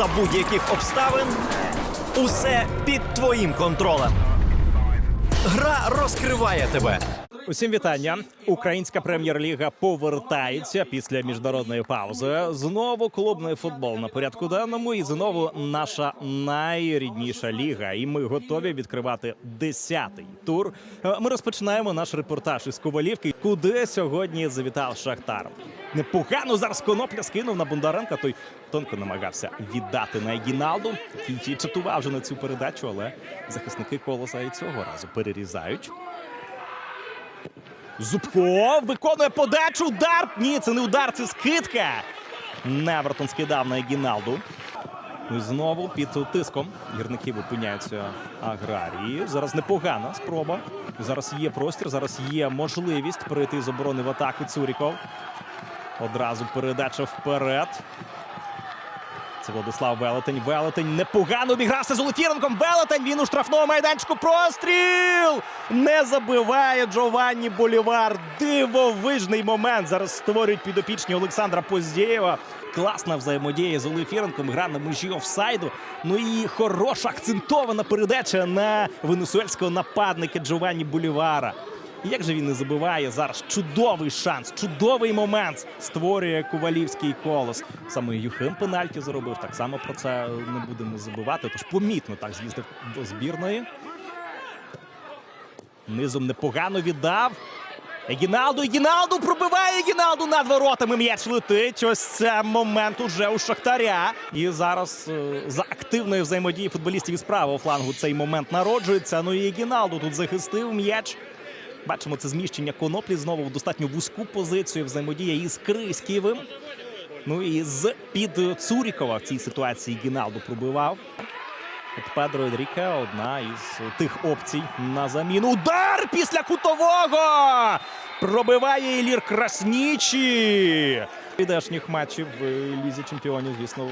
за будь-яких обставин. Усе під твоїм контролем. Гра розкриває тебе. Усім вітання. Українська прем'єр-ліга повертається після міжнародної паузи. Знову клубний футбол на порядку денному, і знову наша найрідніша ліга. І ми готові відкривати десятий тур. Е, Ми розпочинаємо наш репортаж із Ковалівки, куди сьогодні завітав Шахтар. Непогано зараз конопля скинув на Бондаренка. Той тонко намагався віддати на Егіналду, який чатував вже на цю передачу, але захисники колоса і цього разу перерізають. Зубков виконує подачу. Удар. Ні, це не удар, це скидка. Невертон скидав на Егіналду. Ну і знову під тиском гірників опиняються аграрії. Зараз непогана спроба. Зараз є простір, зараз є можливість перейти з оборони в атаку Цуріков. Одразу передача вперед. Це Владислав Велетень. Велетень непогано обігрався з Олефіренком. Велетень він у штрафному майданчику. Простріл! Не забиває Джованні Болівар. Дивовижний момент. Зараз створюють підопічні Олександра Поздєєва. Класна взаємодія з Олефіренком. Гра на межі офсайду. Ну і хороша акцентована передача на венесуельського нападника Джованні Болівара. І Як же він не забиває зараз? Чудовий шанс, чудовий момент створює Ковалівський колос. Саме Юхим пенальті заробив. Так само про це не будемо забувати. Тож помітно так з'їздив до збірної. Низом непогано віддав. Егіналду, Егіналду пробиває Егіналду над воротами. М'яч летить. Ось це момент уже у Шахтаря. І зараз е, за активної взаємодії футболістів із правого флангу цей момент народжується. Ну і Егіналду тут захистив м'яч. Бачимо це зміщення коноплі знову в достатньо вузьку позицію взаємодія із Криськівим. Ну і з під Цурікова в цій ситуації Гіналду пробивав. От Педро Енріке одна із тих опцій на заміну. Удар після кутового! Пробиває Ілір Краснічі. Підешніх матчів в Лізі Чемпіонів, звісно,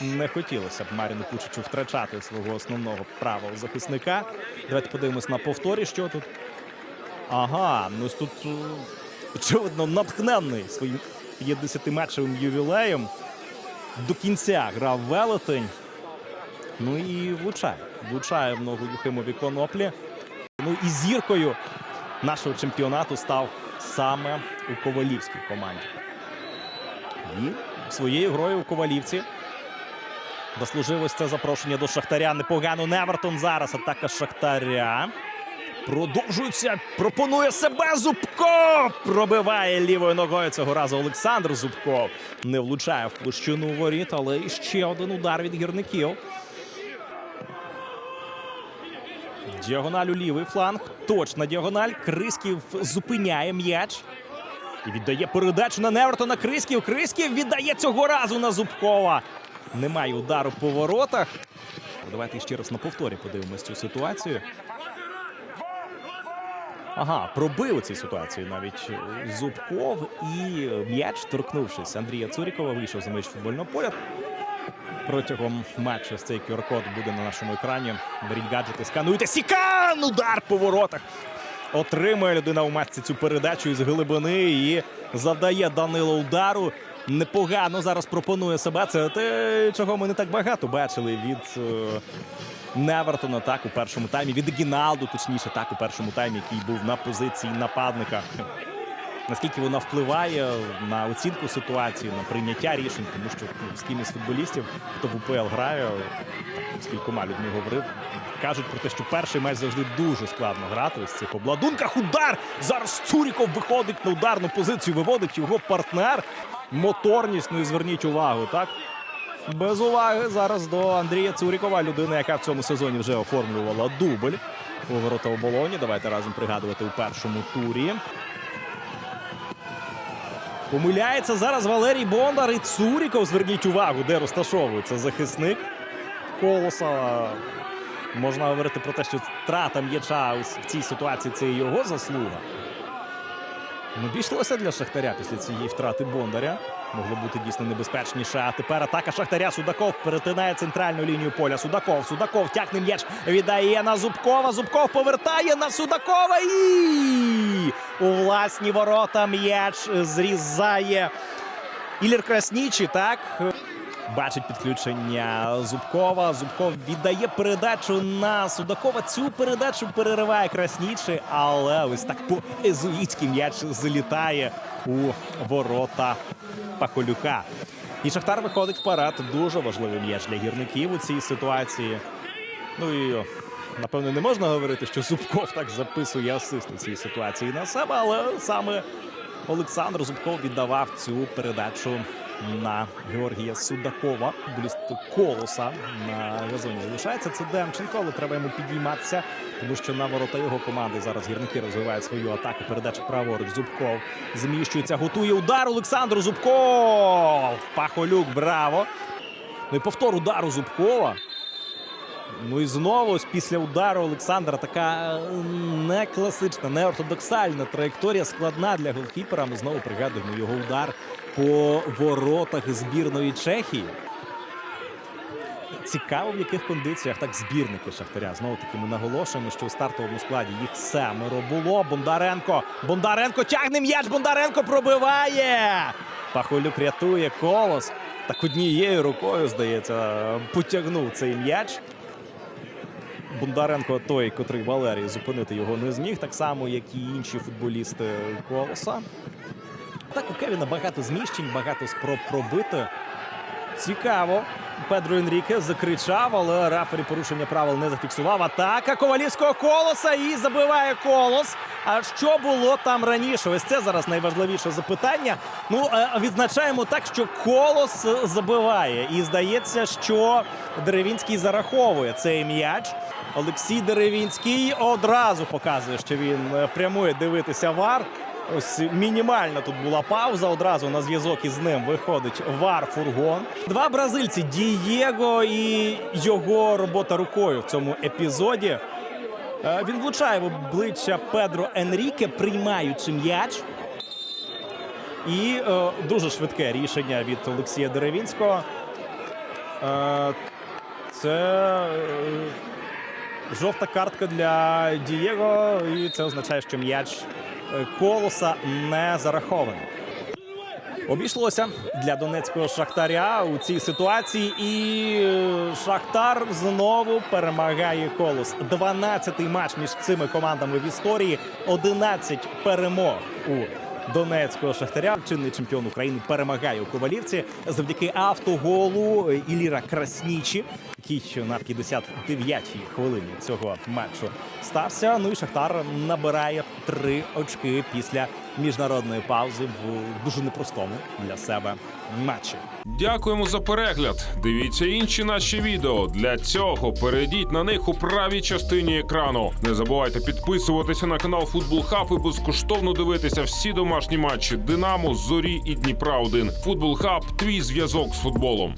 не хотілося б Маріну Пучичу втрачати свого основного правого захисника. Давайте подивимось на повторі, що тут. Ага, ну тут е, очевидно натхненний своїм 50-матчевим ювілеєм. До кінця грав велетень. Ну і влучає. Влучає в ногу Юхимові коноплі. Ну і зіркою нашого чемпіонату став саме у Ковалівській команді. І своєю грою у Ковалівці дослужив ось це запрошення до Шахтаря. Непогано Невертон зараз. Атака Шахтаря. Продовжується, пропонує себе Зубков. Пробиває лівою ногою цього разу Олександр Зубков. Не влучає в площину воріт, але ще один удар від гірників. Діагональ у лівий фланг. Точна діагональ. Крисків зупиняє м'яч. І віддає передачу на Невертона. Крисків. Крисків віддає цього разу на Зубкова. Немає удару по воротах. Давайте ще раз на повторі подивимось цю ситуацію. Ага, пробив у цій ситуації навіть е, Зубков і м'яч, торкнувшись Андрія Цурікова, вийшов за меж футбольного поля. Протягом матчу цей QR-код буде на нашому екрані. Беріть гаджети, скануйте. Сікан! Удар по воротах. Отримує людина у масці цю передачу із глибини і завдає Данило удару. Непогано зараз пропонує себе. Це те, чого ми не так багато бачили від е, Невертона так у першому таймі. Від Гіналду, точніше, так у першому таймі, який був на позиції нападника. Наскільки вона впливає на оцінку ситуації, на прийняття рішень, тому що ну, з ким із футболістів, хто в УПЛ грає, з кількома людьми говорив, кажуть про те, що перший матч завжди дуже складно грати ось цих обладунках. Удар! Зараз Цуріков виходить на ударну позицію, виводить його партнер. Моторність, ну і зверніть увагу, так? Без уваги зараз до Андрія Цурікова, людина, яка в цьому сезоні вже оформлювала дубль у ворота оболоні. Давайте разом пригадувати у першому турі. Помиляється зараз Валерій Бондар і Цуріков. Зверніть увагу, де розташовується захисник колоса. Можна говорити про те, що втрата м'яча в цій ситуації це його заслуга. Ну, обійшлося для Шахтаря після цієї втрати Бондаря. Могло бути дійсно небезпечніше. А тепер атака Шахтаря. Судаков перетинає центральну лінію поля. Судаков. Судаков тягне м'яч. Віддає на Зубкова. Зубков повертає на Судакова. І у власні ворота м'яч зрізає. Ілір Краснічі, так. Бачить підключення Зубкова. Зубков віддає передачу на Судакова. Цю передачу перериває Краснічі, але ось так по езуїтськи м'яч залітає у ворота Пахолюка. І Шахтар виходить вперед. Дуже важливий м'яч для гірників у цій ситуації. Ну і напевно не можна говорити, що Зубков так записує асист у цій ситуації на себе, але саме Олександр Зубков віддавав цю передачу на Георгія Судакова. Бліст колоса на газоні залишається. Це Демченко, але треба йому підійматися, тому що на ворота його команди зараз гірники розвивають свою атаку. Передача праворуч. Зубков зміщується, готує удар. Олександр Зубков. Пахолюк, браво! Ну і повтор удару Зубкова. Ну і знову ось після удару Олександра така е, не класична, не ортодоксальна траєкторія складна для голкіпера. Ми знову пригадуємо його удар по воротах збірної Чехії. Цікаво, в яких кондиціях так збірники Шахтаря. Знову таки ми наголошуємо, що у стартовому складі їх семеро було. Бондаренко. Бондаренко тягне м'яч. Бондаренко пробиває. Пахолюк рятує колос. Так однією рукою, здається, потягнув цей м'яч. Бондаренко той, котрий Валерій зупинити його не зміг, так само, як і інші футболісти колоса. Так, у Кевіна багато зміщень, багато спроб пробити. Цікаво. Педро Енріке закричав, але рефері порушення правил не зафіксував. Атака ковалівського колоса і забиває колос. А що було там раніше? Ось це зараз найважливіше запитання. Ну, е, відзначаємо так, що колос забиває. І здається, що Деревінський зараховує цей м'яч. Олексій Деревінський одразу показує, що він е, прямує дивитися вар. Ось мінімальна тут була пауза. Одразу на зв'язок із ним виходить вар фургон. Два бразильці Дієго і його робота рукою в цьому епізоді. Е, Він влучає в обличчя Педро Енріке, приймаючи м'яч. І е, дуже швидке рішення від Олексія Деревінського. Е, це е, жовта картка для Дієго, і це означає, що м'яч е, колоса не зарахований. Обійшлося для донецького шахтаря у цій ситуації, і е, Шахтар знову перемагає колос. 12-й матч між цими командами в історії, 11 перемог у донецького шахтаря. Чинний чемпіон України перемагає у Ковалівці завдяки автоголу Іліра Краснічі, який на 59-й хвилині цього матчу стався. Ну і Шахтар набирає три очки після міжнародної паузи в дуже непростому для себе матчі. Дякуємо за перегляд. Дивіться інші наші відео. Для цього перейдіть на них у правій частині екрану. Не забувайте підписуватися на канал Футбол Хаб і безкоштовно дивитися всі домашні матчі Динамо, Зорі і Дніпра 1 Футбол Хаб твій зв'язок з футболом.